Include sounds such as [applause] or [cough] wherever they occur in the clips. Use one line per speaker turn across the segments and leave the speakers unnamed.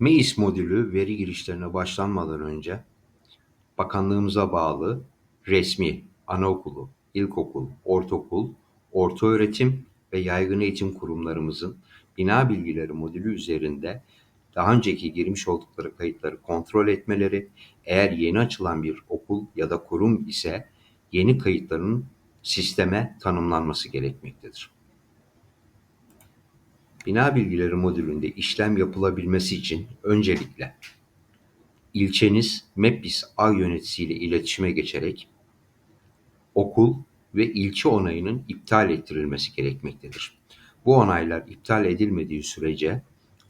MEIS modülü veri girişlerine başlanmadan önce bakanlığımıza bağlı resmi anaokulu, ilkokul, ortaokul, ortaöğretim ve yaygın eğitim kurumlarımızın bina bilgileri modülü üzerinde daha önceki girmiş oldukları kayıtları kontrol etmeleri, eğer yeni açılan bir okul ya da kurum ise yeni kayıtların sisteme tanımlanması gerekmektedir. Bina bilgileri modülünde işlem yapılabilmesi için öncelikle ilçeniz MEPBİS ağ yöneticisiyle iletişime geçerek okul ve ilçe onayının iptal ettirilmesi gerekmektedir. Bu onaylar iptal edilmediği sürece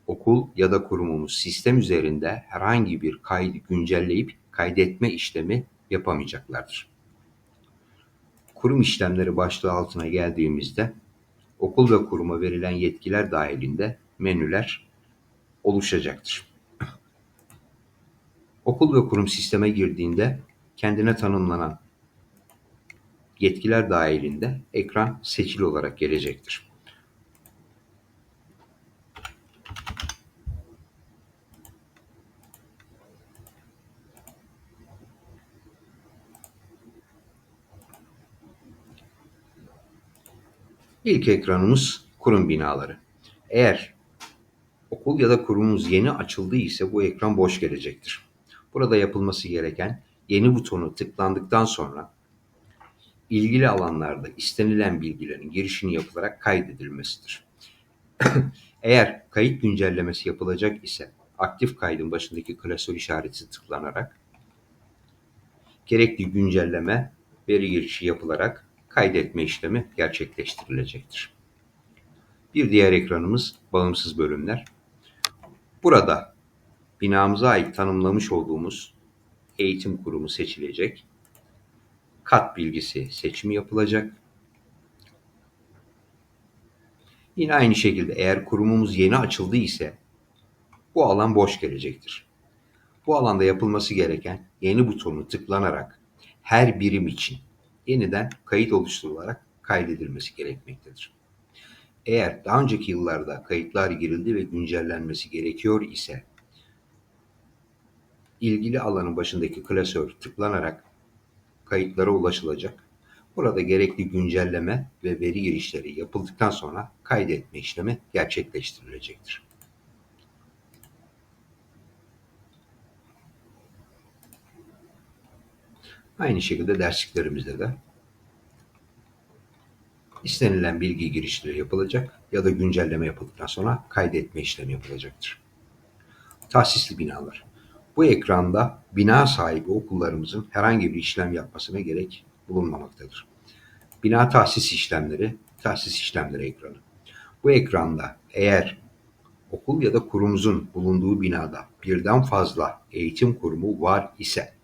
okul ya da kurumumuz sistem üzerinde herhangi bir kaydı güncelleyip kaydetme işlemi yapamayacaklardır. Kurum işlemleri başlığı altına geldiğimizde okul ve kuruma verilen yetkiler dahilinde menüler oluşacaktır. Okul ve kurum sisteme girdiğinde kendine tanımlanan yetkiler dahilinde ekran seçili olarak gelecektir. İlk ekranımız kurum binaları. Eğer okul ya da kurumumuz yeni açıldığı ise bu ekran boş gelecektir. Burada yapılması gereken yeni butonu tıklandıktan sonra ilgili alanlarda istenilen bilgilerin girişini yapılarak kaydedilmesidir. [clears throat] Eğer kayıt güncellemesi yapılacak ise aktif kaydın başındaki klasör işareti tıklanarak gerekli güncelleme veri girişi yapılarak kaydetme işlemi gerçekleştirilecektir. Bir diğer ekranımız bağımsız bölümler. Burada binamıza ait tanımlamış olduğumuz eğitim kurumu seçilecek. Kat bilgisi seçimi yapılacak. Yine aynı şekilde eğer kurumumuz yeni açıldı ise bu alan boş gelecektir. Bu alanda yapılması gereken yeni butonu tıklanarak her birim için yeniden kayıt oluşturularak kaydedilmesi gerekmektedir. Eğer daha önceki yıllarda kayıtlar girildi ve güncellenmesi gerekiyor ise ilgili alanın başındaki klasör tıklanarak kayıtlara ulaşılacak. Burada gerekli güncelleme ve veri girişleri yapıldıktan sonra kaydetme işlemi gerçekleştirilecektir. Aynı şekilde dersliklerimizde de istenilen bilgi girişleri yapılacak ya da güncelleme yapıldıktan sonra kaydetme işlemi yapılacaktır. Tahsisli binalar. Bu ekranda bina sahibi okullarımızın herhangi bir işlem yapmasına gerek bulunmamaktadır. Bina tahsis işlemleri, tahsis işlemleri ekranı. Bu ekranda eğer okul ya da kurumumuzun bulunduğu binada birden fazla eğitim kurumu var ise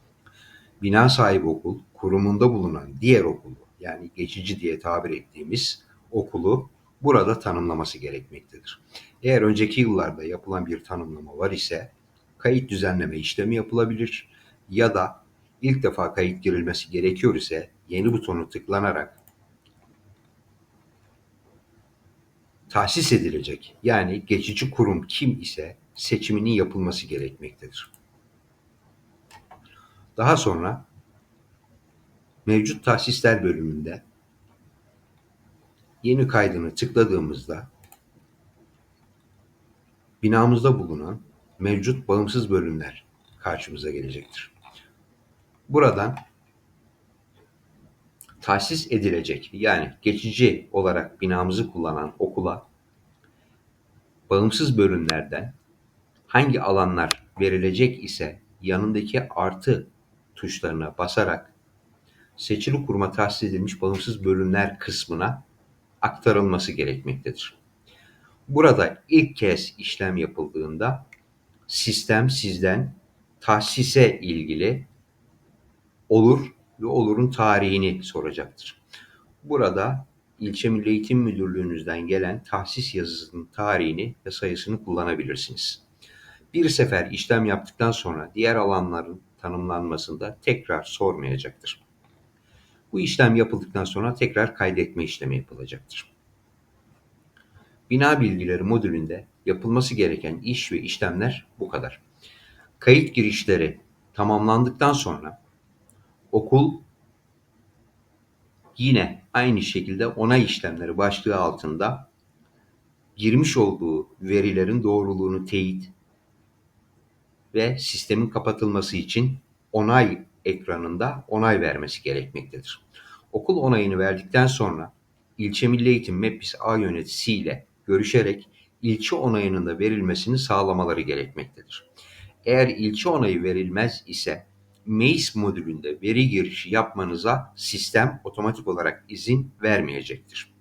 bina sahibi okul kurumunda bulunan diğer okulu yani geçici diye tabir ettiğimiz okulu burada tanımlaması gerekmektedir. Eğer önceki yıllarda yapılan bir tanımlama var ise kayıt düzenleme işlemi yapılabilir ya da ilk defa kayıt girilmesi gerekiyor ise yeni butonu tıklanarak tahsis edilecek yani geçici kurum kim ise seçiminin yapılması gerekmektedir. Daha sonra mevcut tahsisler bölümünde yeni kaydını tıkladığımızda binamızda bulunan mevcut bağımsız bölümler karşımıza gelecektir. Buradan tahsis edilecek yani geçici olarak binamızı kullanan okula bağımsız bölümlerden hangi alanlar verilecek ise yanındaki artı tuşlarına basarak seçili kuruma tahsis edilmiş bağımsız bölümler kısmına aktarılması gerekmektedir. Burada ilk kez işlem yapıldığında sistem sizden tahsise ilgili olur ve olurun tarihini soracaktır. Burada İlçe Milli Eğitim Müdürlüğünüzden gelen tahsis yazısının tarihini ve sayısını kullanabilirsiniz. Bir sefer işlem yaptıktan sonra diğer alanların tanımlanmasında tekrar sormayacaktır. Bu işlem yapıldıktan sonra tekrar kaydetme işlemi yapılacaktır. Bina bilgileri modülünde yapılması gereken iş ve işlemler bu kadar. Kayıt girişleri tamamlandıktan sonra okul yine aynı şekilde onay işlemleri başlığı altında girmiş olduğu verilerin doğruluğunu teyit ve sistemin kapatılması için onay ekranında onay vermesi gerekmektedir. Okul onayını verdikten sonra ilçe Milli Eğitim MEPBİS A yöneticisiyle görüşerek ilçe onayının da verilmesini sağlamaları gerekmektedir. Eğer ilçe onayı verilmez ise MEIS modülünde veri girişi yapmanıza sistem otomatik olarak izin vermeyecektir.